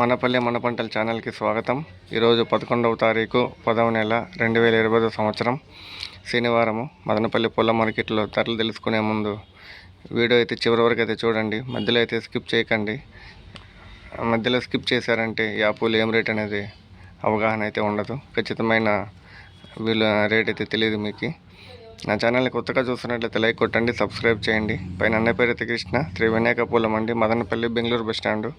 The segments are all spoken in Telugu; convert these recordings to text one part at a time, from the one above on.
మనపల్లె మన పంటల ఛానల్కి స్వాగతం. ఈరోజు పదకొండవ తారీఖు పదవ నెల రెండు వేల ఇరవై సంవత్సరం. శనివారము మదనపల్లి పూల మార్కెట్లో ధరలు తెలుసుకునే ముందు వీడియో అయితే చివరి వరకు అయితే చూడండి. మధ్యలో అయితే స్కిప్ చేయకండి. మధ్యలో స్కిప్ చేశారంటే ఈ పూలు ఏం రేట్ అనేది అవగాహన అయితే ఉండదు. ఖచ్చితమైన వీళ్ళ రేట్ అయితే తెలియదు మీకు. నా ఛానల్ని కొత్తగా చూస్తున్నట్లయితే లైక్ కొట్టండి సబ్స్క్రైబ్ చేయండి. పైన అన్న పేరు అయితే కృష్ణ. శ్రీ వినాయక పూలం అండి. Madanapalle Bengaluru bus stand.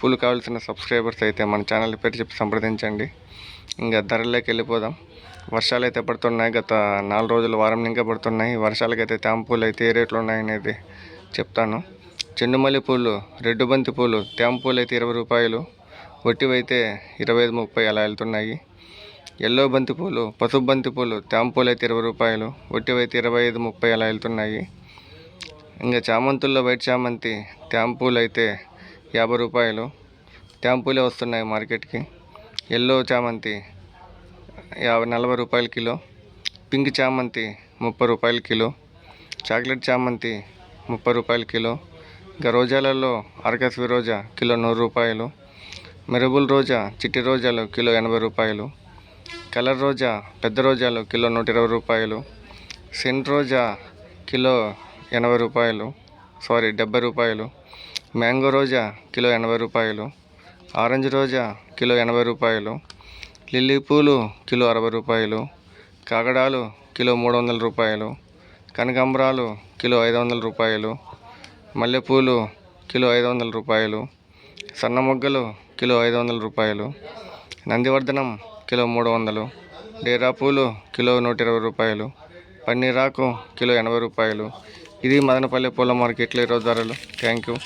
పూలు కావాల్సిన సబ్స్క్రైబర్స్ అయితే మన ఛానల్ పేరు చెప్పి సంప్రదించండి. ఇంకా ధరలోకి వెళ్ళిపోదాం. వర్షాలు అయితే పడుతున్నాయి. గత నాలుగు రోజులు వారం ఇంకా పడుతున్నాయి. వర్షాలకైతే తేమ అయితే ఏ రేట్లు ఉన్నాయనేది చెప్తాను. చెండుమల్లి పూలు రెడ్డు బంతి పూలు తేంపూలు అయితే ఇరవై రూపాయలు. ఒట్టివైతే ఇరవై ఐదు ముప్పై అలా వెళ్తున్నాయి. ఎల్లో బంతి పూలు పసుపు బంతి పూలు తేంపూలు అయితే ఇరవై రూపాయలు. ఒట్టివైతే ఇరవై ఐదు ముప్పై అలా వెళ్తున్నాయి. ఇంకా చామంతుల్లో వైట్ చామంతి తేంపూలు అయితే యాభై రూపాయలు. ట్యాంపూలే వస్తున్నాయి మార్కెట్కి. ఎల్లో చామంతి యాభై నలభై రూపాయల కిలో. పింక్ చామంతి ముప్పై రూపాయల కిలో. చాక్లెట్ చామంతి ముప్పై రూపాయల కిలో. ఇంకా రోజాలలో అరకస్ రోజా కిలో నూరు రూపాయలు. మెరుబుల్ రోజా చిట్టి రోజాలు కిలో ఎనభై రూపాయలు. కలర్ రోజా పెద్ద రోజాలు కిలో నూట ఇరవై రూపాయలు. సెంట్ రోజా కిలో ఎనభై రూపాయలు. సారీ డెబ్బై రూపాయలు. మ్యాంగో రోజా కిలో ఎనభై రూపాయలు ఆరెంజ్ రోజా కిలో ఎనభై రూపాయలు లిల్లీ పూలు కిలో అరవై రూపాయలు కాగడాలు కిలో మూడు వందల రూపాయలు కనకాంబరాలు కిలో ఐదు వందల రూపాయలు మల్లెపూలు కిలో ఐదు వందల రూపాయలు సన్న మొగ్గలు కిలో ఐదు వందల రూపాయలు నందివర్ధనం కిలో మూడు వందలు డేరా పూలు కిలో నూట ఇరవై రూపాయలు పన్నీరాకు కిలో ఎనభై రూపాయలు. ఇది మదనపల్లి పూల మార్కెట్లో ఈరోజు ధరలు. Thank you.